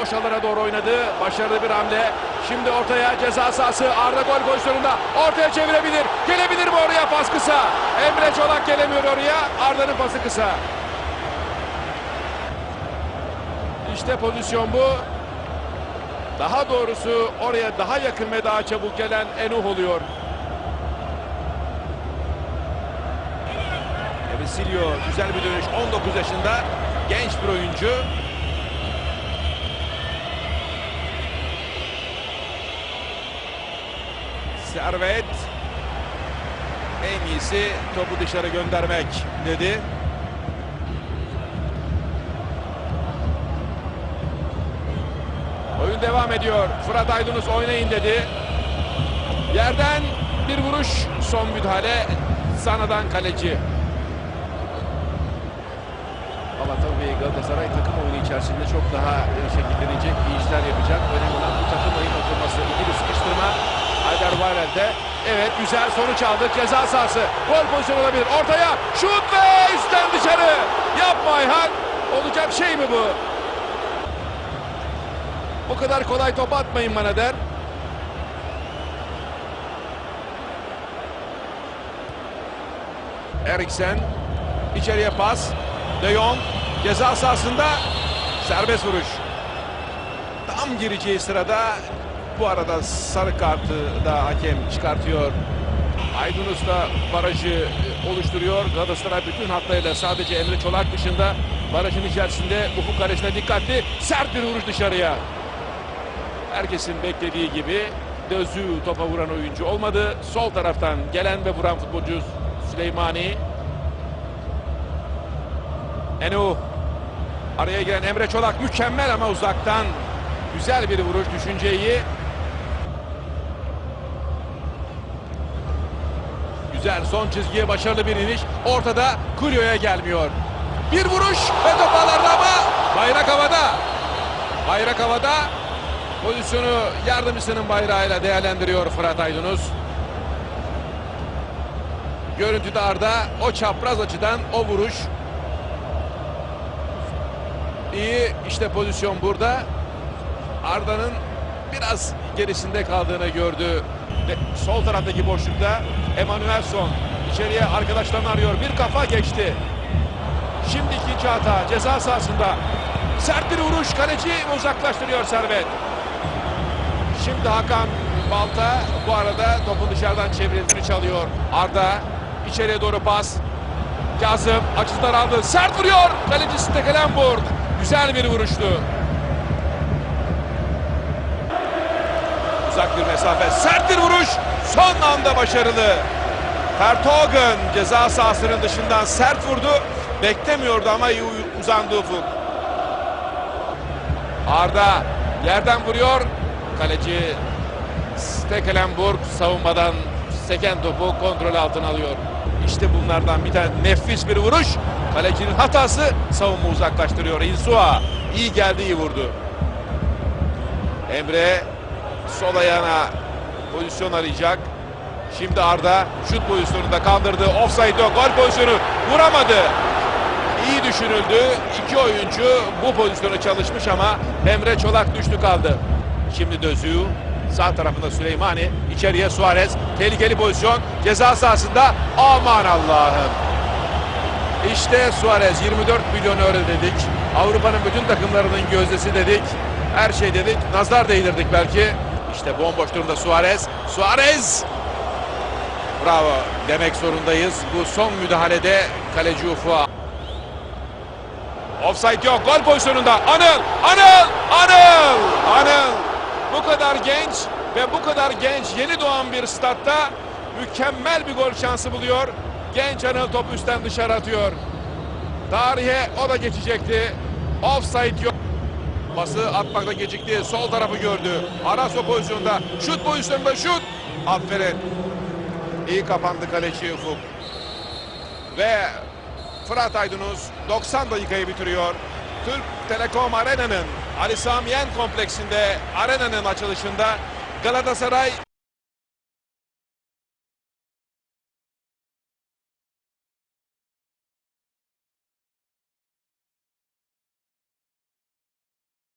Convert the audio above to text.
Boş alana doğru oynadı. Başarılı bir hamle. Şimdi ortaya ceza sahası. Arda gol pozisyonunda. Ortaya çevirebilir. Gelebilir mi oraya pas kısa? Emre Çolak gelemiyor oraya. Arda'nın pası kısa. İşte pozisyon bu. Daha doğrusu oraya daha yakın ve daha çabuk gelen Enuh oluyor. Ebesilio güzel bir dönüş. 19 yaşında genç bir oyuncu. Servet en iyisi topu dışarı göndermek dedi. Oyun devam ediyor. Fırat Aydınus oynayın dedi. Yerden bir vuruş. Son müdahale. Sanadan kaleci. Ama tabii Galatasaray takım oyunu içerisinde çok daha şekillenecek bir işler yapacak. Önemli olan bu takım oyun oturması. İkili sıkıştırma. Haydar Varel'de. Evet güzel sonuç aldık. Ceza sahası. Gol pozisyonu olabilir. Ortaya şut ve üstten dışarı. Yapma Ayhan. Olacak şey mi bu? O kadar kolay top atmayın bana der. Eriksen içeriye pas. De Jong ceza sahasında serbest vuruş. Tam gireceği sırada bu arada sarı kartı da hakem çıkartıyor. Aydınus da barajı oluşturuyor. Galatasaray bütün hatlarıyla sadece Emre Çolak dışında barajın içerisinde ufuk kalesine dikkatli. Sert bir vuruş dışarıya. Herkesin beklediği gibi Dözü topa vuran oyuncu olmadı. Sol taraftan gelen ve vuran futbolcu Süleymani. Enu. Araya giren Emre Çolak mükemmel ama uzaktan. Güzel bir vuruş düşünceyi. Güzel son çizgiye başarılı bir iniş. Ortada Kuryo'ya gelmiyor. Bir vuruş ve top ama bayrak havada. Bayrak havada. Pozisyonu yardımcısının bayrağıyla değerlendiriyor Fırat Aydınus. Görüntüde Arda o çapraz açıdan o vuruş. İyi işte pozisyon burada. Arda'nın biraz gerisinde kaldığını gördü. Sol taraftaki boşlukta Emanuelson içeriye arkadaşlarını arıyor. Bir kafa geçti. Şimdi ikinci hata ceza sahasında. Sert bir vuruş kaleci uzaklaştırıyor Servet. Şimdi Hakan Balta bu arada topun dışarıdan çevrildiğini çalıyor. Arda içeriye doğru pas. Kazım açısı daraldı. Sert vuruyor. Kaleci Stekelenburg. Güzel bir vuruştu. Uzak bir mesafe. Sert bir vuruş. Son anda başarılı. Vertogen ceza sahasının dışından sert vurdu. Beklemiyordu ama iyi uzandı ufuk. Arda yerden vuruyor. Kaleci Stekelenburg savunmadan seken topu kontrol altına alıyor. İşte bunlardan bir tane nefis bir vuruş. Kalecinin hatası savunma uzaklaştırıyor. İnsua iyi geldi iyi vurdu. Emre sol ayağına pozisyon arayacak. Şimdi Arda şut pozisyonunda kaldırdı. Offside yok. Gol pozisyonu vuramadı. İyi düşünüldü. İki oyuncu bu pozisyonu çalışmış ama Emre Çolak düştü kaldı. Şimdi Dözü sağ tarafında Süleymani içeriye Suarez tehlikeli pozisyon ceza sahasında aman Allah'ım. İşte Suarez 24 milyon euro dedik. Avrupa'nın bütün takımlarının gözdesi dedik. Her şey dedik. Nazar değdirdik belki. İşte bomboş durumda Suarez. Suarez! Bravo demek zorundayız. Bu son müdahalede kaleci Ufu'a. Offside yok. Gol pozisyonunda. Anıl! Anıl! Anıl! Anıl! Bu kadar genç ve bu kadar genç yeni doğan bir statta mükemmel bir gol şansı buluyor. Genç Anıl topu üstten dışarı atıyor. Tarihe o da geçecekti. Offside yok. Pası atmakta gecikti. Sol tarafı gördü. Araso pozisyonda. Şut pozisyonunda şut. Aferin. İyi kapandı kaleci Ufuk. Ve Fırat Aydınus 90 dakikayı bitiriyor. Türk Telekom Arena'nın Ali Sami Yen kompleksinde arenanın açılışında Galatasaray